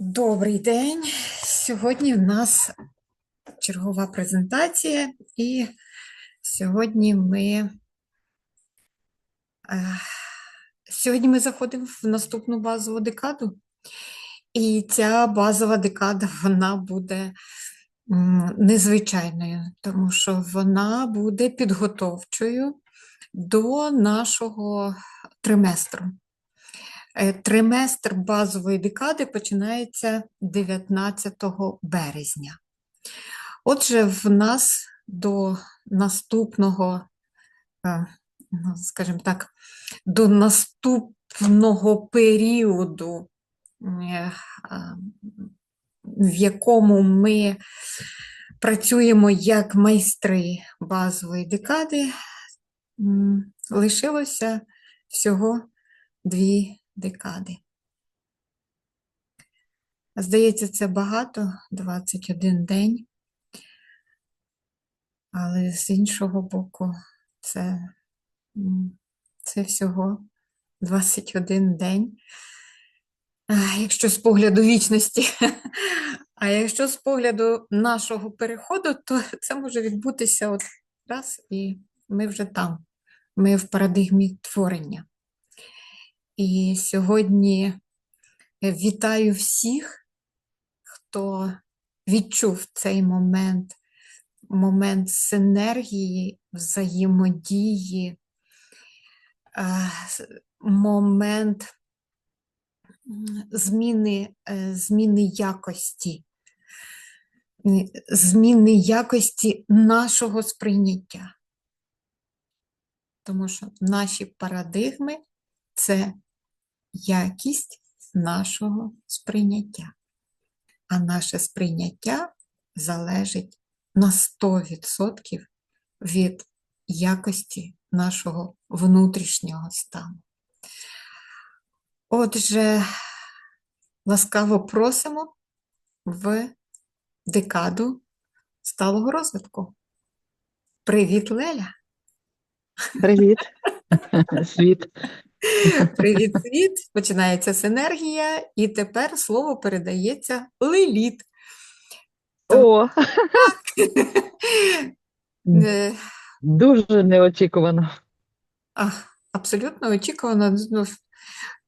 Добрий день. Сьогодні в нас чергова презентація, і сьогодні ми, е, сьогодні ми заходимо в наступну базову декаду. І ця базова декада вона буде незвичайною, тому що вона буде підготовчою до нашого триместру. Е, Триместр базової декади починається 19 березня. Отже, в нас до наступного, е, ну, скажімо так, до наступного періоду, е, в якому ми працюємо як майстри базової декади, лишилося всього дві декади. Здається, це багато, 21 день, але з іншого боку, це, це всього 21 день. Якщо з погляду вічності, а якщо з погляду нашого переходу, то це може відбутися от раз, і ми вже там, ми в парадигмі творення. І сьогодні е, вітаю всіх, хто відчув цей момент, момент синергії, взаємодії, е, момент зміни, е, зміни якості, зміни якості нашого сприйняття. Тому що наші парадигми це якість нашого сприйняття. А наше сприйняття залежить на 100% від якості нашого внутрішнього стану. Отже, ласкаво просимо в декаду сталого розвитку. Привіт, Леля! Привіт, світ. Привіт, світ! Починається синергія, і тепер слово передається Лиліт. О, Е, дуже неочікувано. а, Абсолютно очікувано. Ну,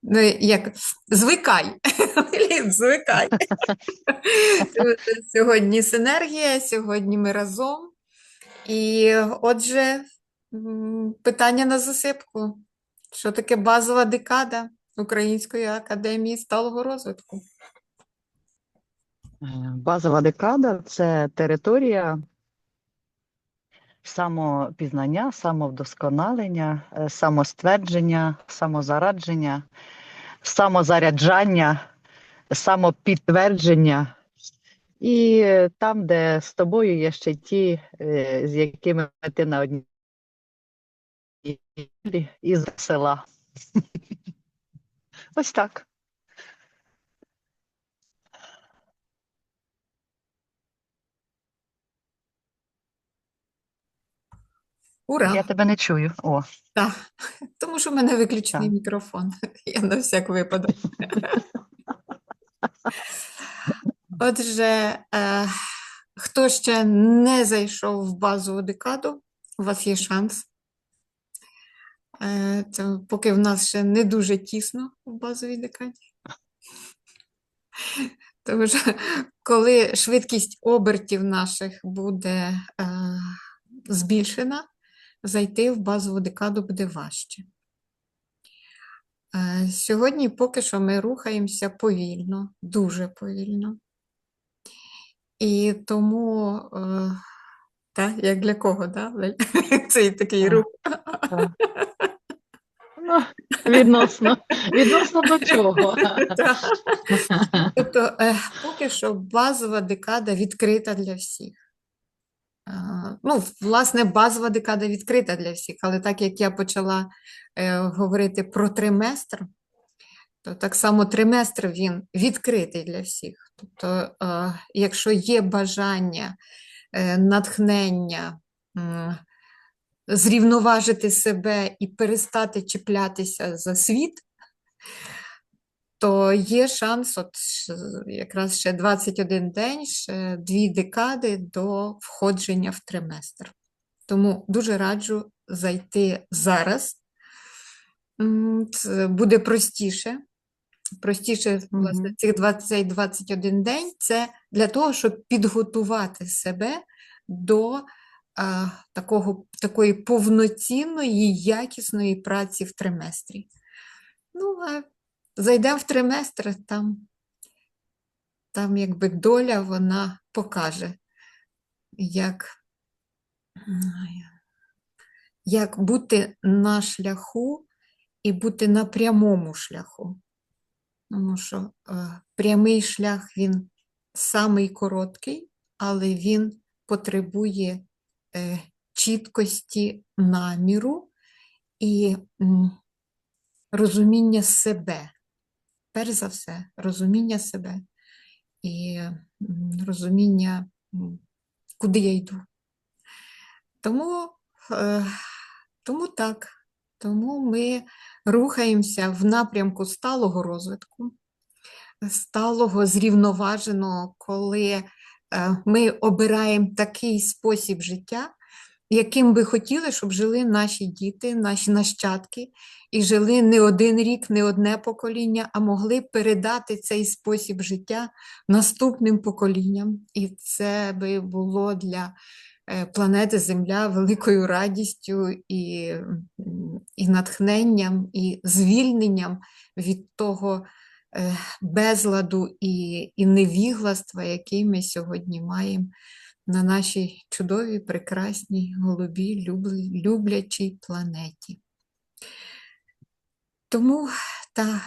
ну, як звикай, Ліліт, звикай. Сьогодні синергія, сьогодні ми разом. І отже, питання на засипку. Що таке базова декада Української академії сталого розвитку? Е, Базова декада це територія самопізнання, самовдосконалення, е, самоствердження, самозарадження, самозаряджання, самопідтвердження. І там, де з тобою є ще ті, е, з якими ти на одній із села. Ось так. Ура! Я тебе не чую. О. Так, тому що в мене виключений мікрофон. Я на всяк випадок. Отже, е, хто ще не зайшов в базову декаду, у вас є шанс. Е, це поки в нас ще не дуже тісно в базовій декаді. Тому що коли швидкість обертів наших буде е, збільшена, зайти в базову декаду буде важче. Е, Сьогодні поки що ми рухаємося повільно, дуже повільно. І тому, е, та, як для кого, да? Цей такий рух. Так. Відносно, відносно до чого? Тобто, е, поки що базова декада відкрита для всіх. Е, Ну, власне, базова декада відкрита для всіх, але так як я почала е, говорити про триместр, то так само триместр він відкритий для всіх. Тобто, якщо є бажання, натхнення, зрівноважити себе і перестати чіплятися за світ, то є шанс, от якраз ще 21 день, ще дві декади до входження в триместр. Тому дуже раджу зайти зараз. Це буде простіше. Простіше, власне, цих 20-21 день це для того, щоб підготувати себе до такого, такої повноцінної, якісної праці в триместрі. Ну, а зайдемо в триместр, там, там якби доля вона покаже, як, як бути на шляху і бути на прямому шляху. Тому що е, прямий шлях він самий короткий, але він потребує чіткості наміру і розуміння себе. Перш за все, розуміння себе і розуміння, куди я йду. Тому, е, тому так, тому ми рухаємося в напрямку сталого розвитку, сталого, зрівноваженого, коли е, ми обираємо такий спосіб життя, яким би хотіли, щоб жили наші діти, наші нащадки, і жили не один рік, не одне покоління, а могли передати цей спосіб життя наступним поколінням. І це би було для е, планети Земля великою радістю і, і натхненням, і звільненням від того е, безладу і, і невігластва, який ми сьогодні маємо на нашій чудовій, прекрасній, голубій, люблячій планеті. Тому та,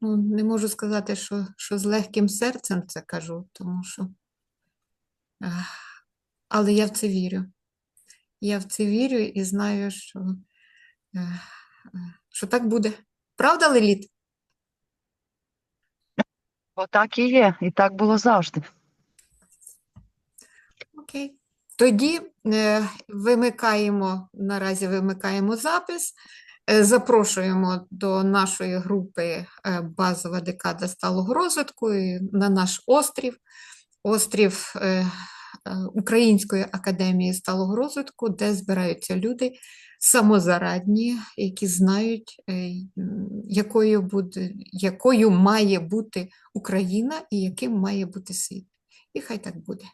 ну, не можу сказати, що, що з легким серцем це кажу, тому що. але я в це вірю. Я в це вірю і знаю, що, е, е, що так буде. Правда, Леліт? Отак і є, і так було завжди. Окей. Тоді е, вимикаємо, наразі вимикаємо запис. Е, Запрошуємо до нашої групи е, Базова декада сталого розвитку на наш острів, острів е, Української академії сталого розвитку, де збираються люди самозарадні, які знають, е, якою буде, якою має бути Україна і яким має бути світ. І хай так буде.